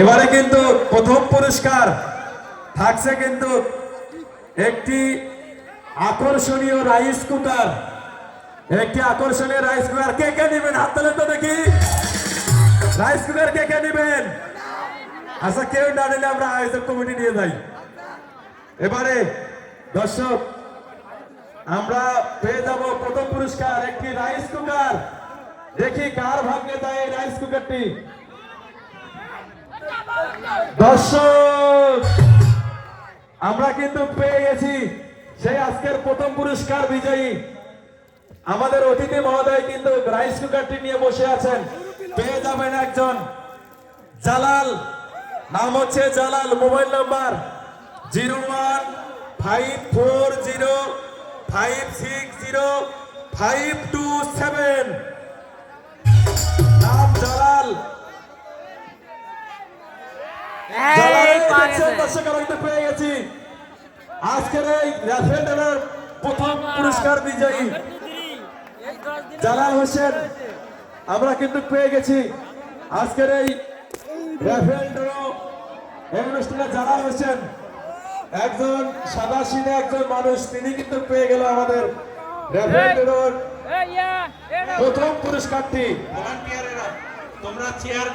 এবারে কিন্তু প্রথম পুরস্কার। থাকছে কিন্তু একটি আকর্ষণীয় রাইস কুকার একটি আকর্ষণীয় রাইস কুকার কে কে নেবেন? হাত তালে তো দেখি। রাইস কুকার কে কে নেবেন? আচ্ছা কেউ না নিলে আমরা আয়োজক কমিটি নিয়ে যাই। এবারে দর্শক, আমরা পেয়ে যাব প্রথম পুরস্কার, একটি রাইস কুকার দেখি কার ভাগ্যে এই রাইস কুকারটি দর্শক, আমরা কিন্তু পেয়ে গেছি সেই আজকের প্রথম পুরস্কার বিজয়ী। আমাদের অতিথি মহোদয় কিন্তু রাইস কুকারটি নিয়ে বসে আছেন। পেয়ে যাবেন একজন জালাল, নাম হচ্ছে Jalal, mobile number zero one five four zero five six zero five two seven. দর্শক আমরা কিন্তু পেয়ে গেছি। আজকের এই রেফারেন্ডারের প্রথম পুরস্কার বিজয়ী জালাল হোসেন। আমরা কিন্তু পেয়ে গেছি। আজকের এই রেফারেন্ডার এই অনুষ্ঠানে জালাল হোসেন। একজন সাদা সিনে একজন মানুষ তিনি কিন্তু পেয়ে গেল আমাদের প্রথম পুরস্কারটি। ভলান্টিয়ারেরা তোমরা চেয়ার